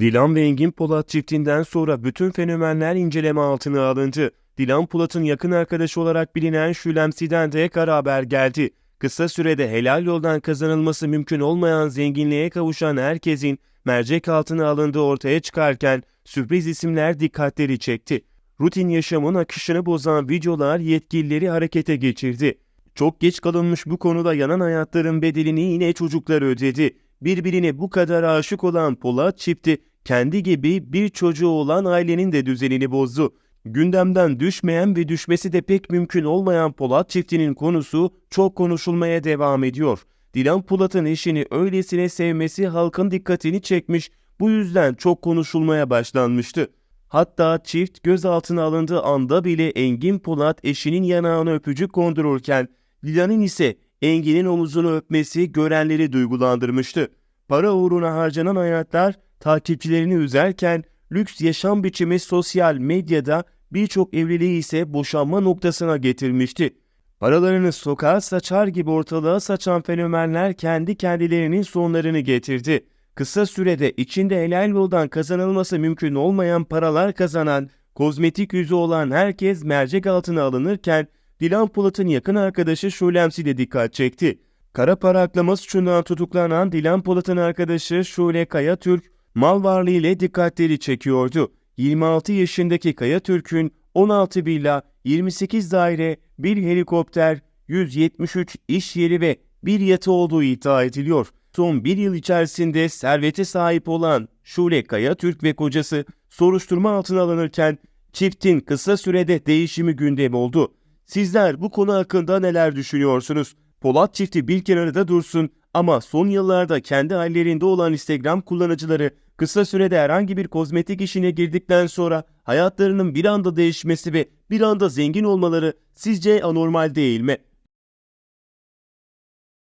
Dilan ve Engin Polat çiftinden sonra bütün fenomenler inceleme altına alındı. Dilan Polat'ın yakın arkadaşı olarak bilinen Şülemsi'den de kara haber geldi. Kısa sürede helal yoldan kazanılması mümkün olmayan zenginliğe kavuşan herkesin mercek altına alındığı ortaya çıkarken sürpriz isimler dikkatleri çekti. Rutin yaşamın akışını bozan videolar yetkilileri harekete geçirdi. Çok geç kalınmış bu konuda yanan hayatların bedelini yine çocuklar ödedi. Birbirine bu kadar aşık olan Polat çifti kendi gibi bir çocuğu olan ailenin de düzenini bozdu. Gündemden düşmeyen ve düşmesi de pek mümkün olmayan Polat çiftinin konusu çok konuşulmaya devam ediyor. Dilan Polat'ın eşini öylesine sevmesi halkın dikkatini çekmiş, bu yüzden çok konuşulmaya başlanmıştı. Hatta çift gözaltına alındığı anda bile Engin Polat eşinin yanağına öpücük kondururken Dilan'ın ise Engin'in omuzunu öpmesi görenleri duygulandırmıştı. Para uğruna harcanan hayatlar takipçilerini üzerken lüks yaşam biçimi sosyal medyada birçok evliliği ise boşanma noktasına getirmişti. Paralarını sokağa saçar gibi ortalığa saçan fenomenler kendi kendilerinin sonlarını getirdi. Kısa sürede içinde helal yoldan kazanılması mümkün olmayan paralar kazanan, kozmetik yüzü olan herkes mercek altına alınırken Dilan Polat'ın yakın arkadaşı Şulemsi de dikkat çekti. Kara para aklama suçundan tutuklanan Dilan Polat'ın arkadaşı Şule Kaya Türk, mal varlığı ile dikkatleri çekiyordu. 26 yaşındaki Kaya Türk'ün 16 villa, 28 daire, bir helikopter, 173 iş yeri ve bir yatı olduğu iddia ediliyor. Son bir yıl içerisinde servete sahip olan Şule Kaya Türk ve kocası soruşturma altına alınırken çiftin kısa sürede değişimi gündem oldu. Sizler bu konu hakkında neler düşünüyorsunuz? Polat çifti bir kenarda dursun ama son yıllarda kendi hallerinde olan Instagram kullanıcıları kısa sürede herhangi bir kozmetik işine girdikten sonra hayatlarının bir anda değişmesi ve bir anda zengin olmaları sizce anormal değil mi?